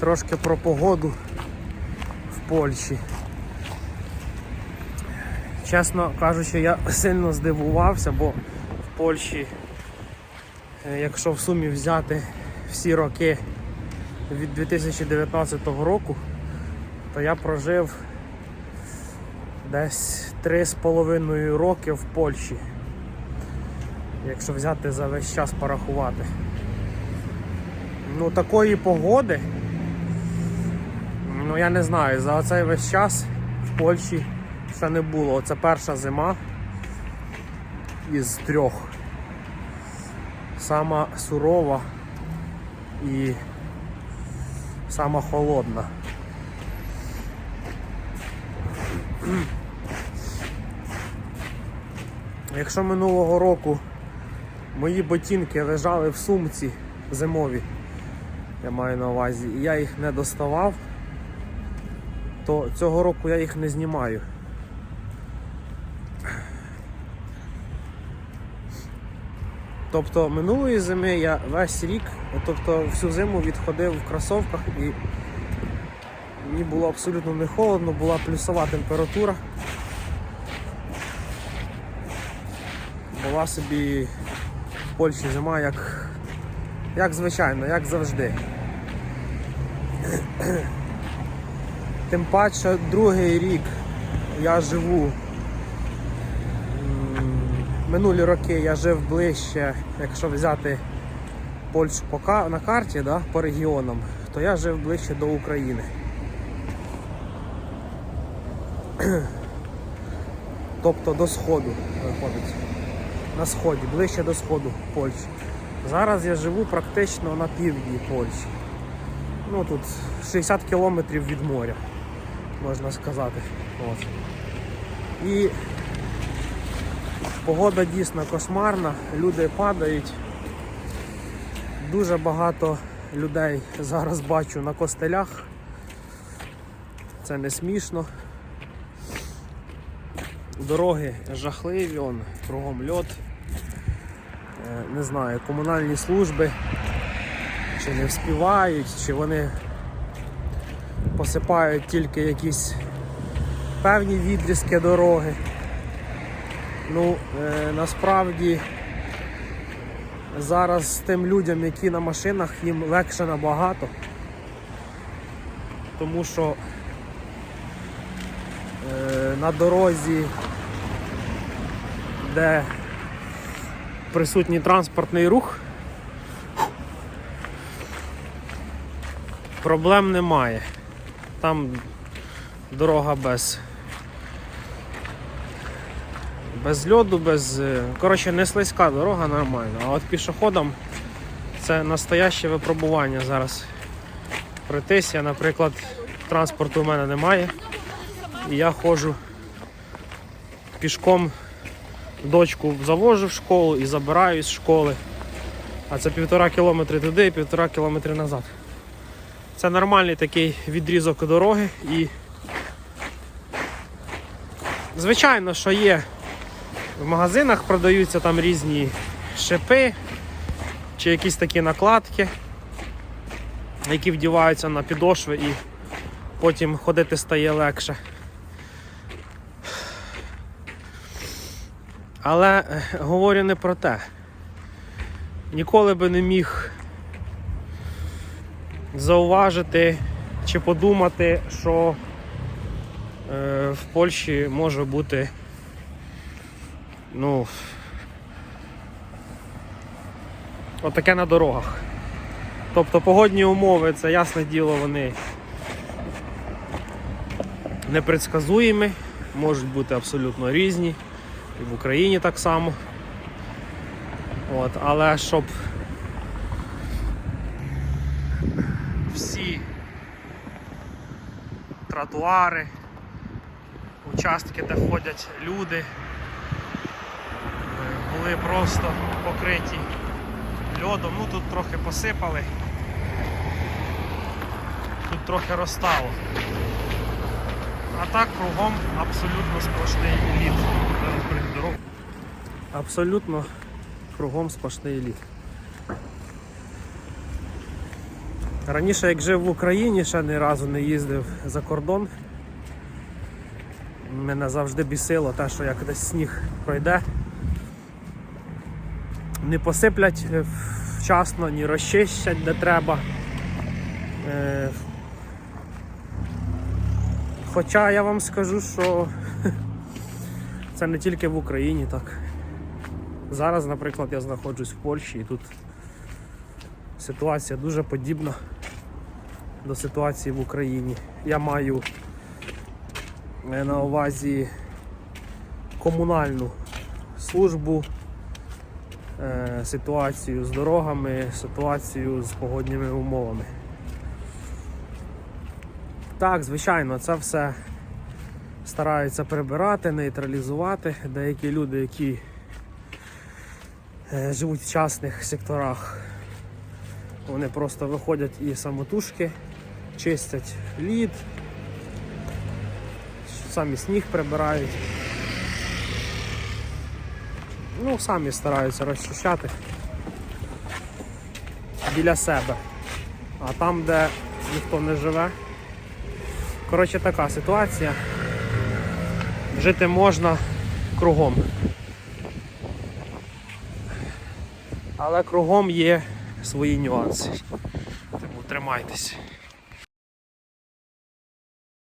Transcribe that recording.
Трошки про погоду в Польщі. Чесно кажучи, я сильно здивувався, бо в Польщі, е, якщо в сумі взяти всі роки від 2019 року, то я прожив десь 3,5 роки в Польщі. Якщо взяти за весь час порахувати. Ну такої погоди, ну я не знаю, за цей весь час в Польщі ще не було. Це перша зима із трьох. Сама сурова і сама холодна. Якщо минулого року мої ботинки лежали в сумці зимові, я маю на увазі, і я їх не доставав, то цього року я їх не знімаю. Тобто минулої зими я весь рік, тобто всю зиму відходив в кросовках і мені було абсолютно не холодно, була плюсова температура. Була собі в Польщі зима як, як звичайно, як завжди. Тим паче другий рік я живу. Минулі роки я жив ближче, якщо взяти Польщу по на карті да, по регіонам, то я жив ближче до України. Тобто до сходу виходить. На сході, ближче до сходу Польщі. Зараз я живу практично на півдні Польщі. Ну тут 60 кілометрів від моря, можна сказати. От. І погода дійсно кошмарна, люди падають. Дуже багато людей зараз бачу на костелях. Це не смішно. Дороги жахливі, он, кругом льот. Е, Не знаю, комунальні служби чи не вспівають, чи вони посипають тільки якісь певні відрізки дороги. Ну, е, насправді зараз тим людям, які на машинах, їм легше набагато. Тому що е, на дорозі, де присутній транспортний рух, проблем немає. Там дорога без, без льоду, без. е, Коротше, не слизька дорога нормальна. А от пішоходам це настояще випробування зараз. Пройтись, я, наприклад, транспорту у мене немає. І я ходжу пішком дочку завожу в школу і забираю з школи. А це півтора кілометри туди і півтора кілометри назад. Це нормальний такий відрізок дороги і звичайно, що є в магазинах продаються там різні шипи чи якісь такі накладки, які вдіваються на підошви і потім ходити стає легше. Але е, говорю не про те. Ніколи би не міг зауважити чи подумати, що е, в Польщі може бути ну отаке на дорогах. Тобто погодні умови, це ясне діло, вони непредсказуємі, можуть бути абсолютно різні. І в Україні так само. От, але щоб всі тротуари, участки, де ходять люди, е, були просто покриті льодом. Ну тут трохи посипали, тут трохи розстало. А так кругом абсолютно сплошний лід. Абсолютно кругом сплошний лід. Раніше, як жив в Україні, ще ні разу не їздив за кордон. Мене завжди бісило те, що як десь сніг пройде. Не посиплять е, вчасно, ні розчищать де треба. Е, Хоча я вам скажу, що це не тільки в Україні так. Зараз, наприклад, я знаходжусь в Польщі і тут ситуація дуже подібна до ситуації в Україні. Я маю е, на увазі комунальну службу, е, ситуацію з дорогами, ситуацію з погодніми умовами. Так, звичайно, це все стараються прибирати, нейтралізувати. Деякі люди, які е, живуть в частних секторах, вони просто виходять і самотужки, чистять лід, самі сніг прибирають. Ну, самі стараються розчищати біля себе. А там, де ніхто не живе, коротше така ситуація. Жити можна кругом. Але кругом є свої нюанси. Тому тримайтесь.